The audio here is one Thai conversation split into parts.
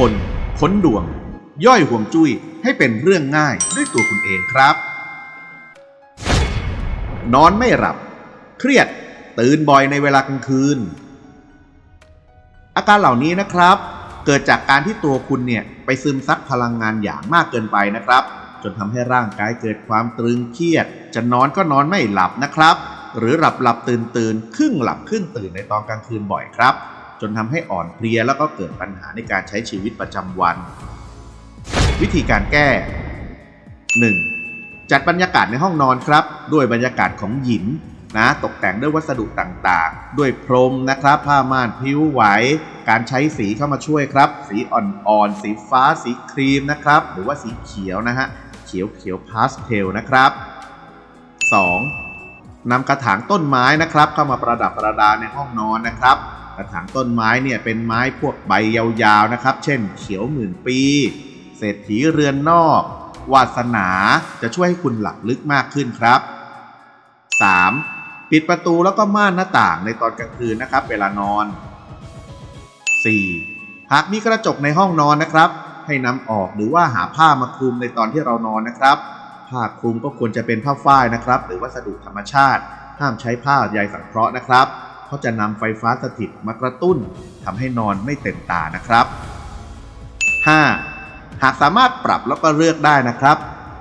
คนค้นดวง ย่อยห่วงจุ้ยให้เป็นเรื่องง่ายด้วยตัวคุณเองครับ นอนไม่หลับ เครียดตื่นบ่อยในเวลากลางคืน อาการเหล่านี้นะครับ เกิดจากการที่ตัวคุณเนี่ยไปซึมซับพลังงานอย่างมากเกินไปนะครับ จนทำให้ร่างกายเกิดความตรึงเครียด จะนอนก็นอนไม่หลับนะครับ หรือหลับหลับตื่นตื่นครึ่งหลับครึ่งตื่นในตอนกลางคืนบ่อยครับ นทำให้อ่อนเพลียแล้วก็เกิดปัญหาในการใช้ชีวิตประจำวัน วิธีการแก้ 1. จัดบรรยากาศในห้องนอนครับ ด้วยบรรยากาศของหยินนะตกแต่งด้วยวัสดุต่างๆ ด้วยพรมนะครับ ผ้าม่านผิวไหว การใช้สีเข้ามาช่วยครับ สีอ่อนๆ สีฟ้า สีครีมนะครับ หรือว่าสีเขียวนะฮะ เขียวเขียวพาสเทลนะครับ 2. นำกระถางต้นไม้นะครับ เข้ามาประดับประดาในห้องนอนนะครับ กระถางต้นไม้เนี่ยเป็นไม้พวกใบยาวๆนะครับ เช่น เขียวหมื่นปี เศรษฐีเรือนนอก วาสนาจะช่วยให้คุณหลับลึกมากขึ้นครับ 3. ปิดประตูแล้วก็ม่านหน้าต่างในตอนกลางคืนนะครับ เวลานอน 4. หากมีกระจกในห้องนอนนะครับ ให้นำออกหรือว่าหาผ้ามาคลุมในตอนที่เรานอนนะครับผ้าคลุมก็ควรจะเป็นผ้าฝ้ายนะครับ หรือวัสดุธรรมชาติ ห้ามใช้ผ้าใยสังเคราะห์นะครับ เพราจะนำไฟฟ้าสถิตมากระตุ้นทำให้นอนไม่เต็มตานะครับ 5. หากสามารถปรับแล้วก็เลือกได้นะครับ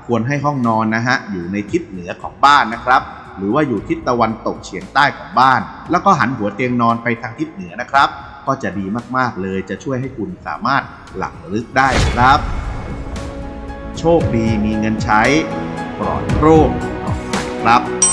ควรให้ห้องนอนนะฮะอยู่ในทิศเหนือของบ้านนะครับ หรือว่าอยู่ทิศตะวันตกเฉียงใต้ของบ้าน แล้วก็หันหัวเตียงนอนไปทางทิศเหนือนะครับ ก็จะดีมากๆเลยจะช่วยให้คุณสามารถหลับลึกได้ครับ โชคดีมีเงินใช้ ปลอดโรคปลอดภัยครับ